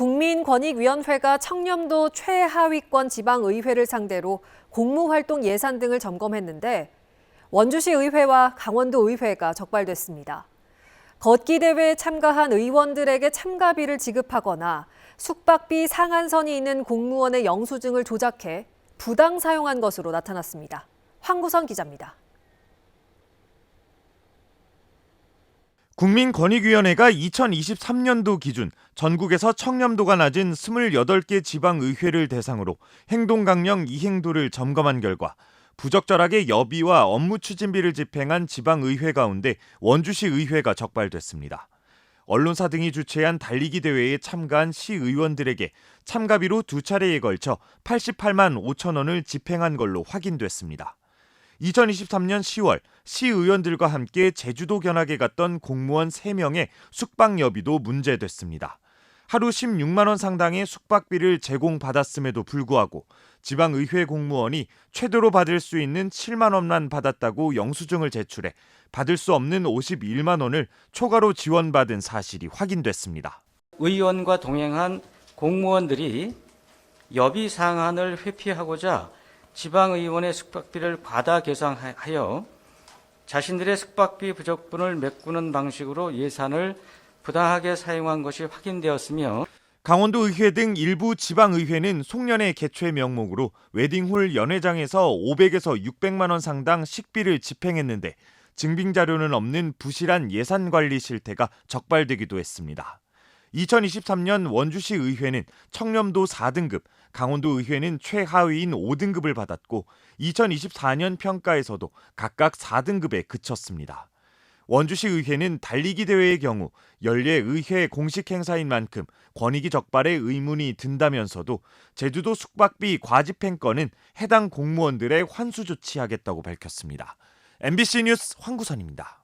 국민권익위원회가 청렴도 최하위권 지방의회를 상대로 공무활동 예산 등을 점검했는데 원주시 의회와 강원도 의회가 적발됐습니다. 걷기 대회에 참가한 의원들에게 참가비를 지급하거나 숙박비 상한선이 있는 공무원의 영수증을 조작해 부당 사용한 것으로 나타났습니다. 황구선 기자입니다. 국민권익위원회가 2023년도 기준 전국에서 청렴도가 낮은 28개 지방의회를 대상으로 행동강령 이행도를 점검한 결과 부적절하게 여비와 업무 추진비를 집행한 지방의회 가운데 원주시 의회가 적발됐습니다. 언론사 등이 주최한 달리기 대회에 참가한 시 의원들에게 참가비로 두 차례에 걸쳐 88만 5천 원을 집행한 걸로 확인됐습니다. 2023년 10월 시의원들과 함께 제주도 견학에 갔던 공무원 3명의 숙박 여비도 문제됐습니다. 하루 16만 원 상당의 숙박비를 제공받았음에도 불구하고 지방의회 공무원이 최대로 받을 수 있는 7만 원만 받았다고 영수증을 제출해 받을 수 없는 51만 원을 초과로 지원받은 사실이 확인됐습니다. 의원과 동행한 공무원들이 여비 상한을 회피하고자 지방의원의 숙박비를 과다 계상하여 자신들의 숙박비 부족분을 메꾸는 방식으로 예산을 부당하게 사용한 것이 확인되었으며 강원도 의회 등 일부 지방의회는 송년회 개최 명목으로 웨딩홀 연회장에서 500에서 600만 원 상당 식비를 집행했는데 증빙 자료는 없는 부실한 예산 관리 실태가 적발되기도 했습니다. 2023년 원주시 의회는 청렴도 4등급, 강원도 의회는 최하위인 5등급을 받았고 2024년 평가에서도 각각 4등급에 그쳤습니다. 원주시 의회는 달리기 대회의 경우 연례 의회 공식 행사인 만큼 권익위 적발의 의문이 든다면서도 제주도 숙박비 과집행 건은 해당 공무원들의 환수 조치하겠다고 밝혔습니다. MBC 뉴스 황구선입니다.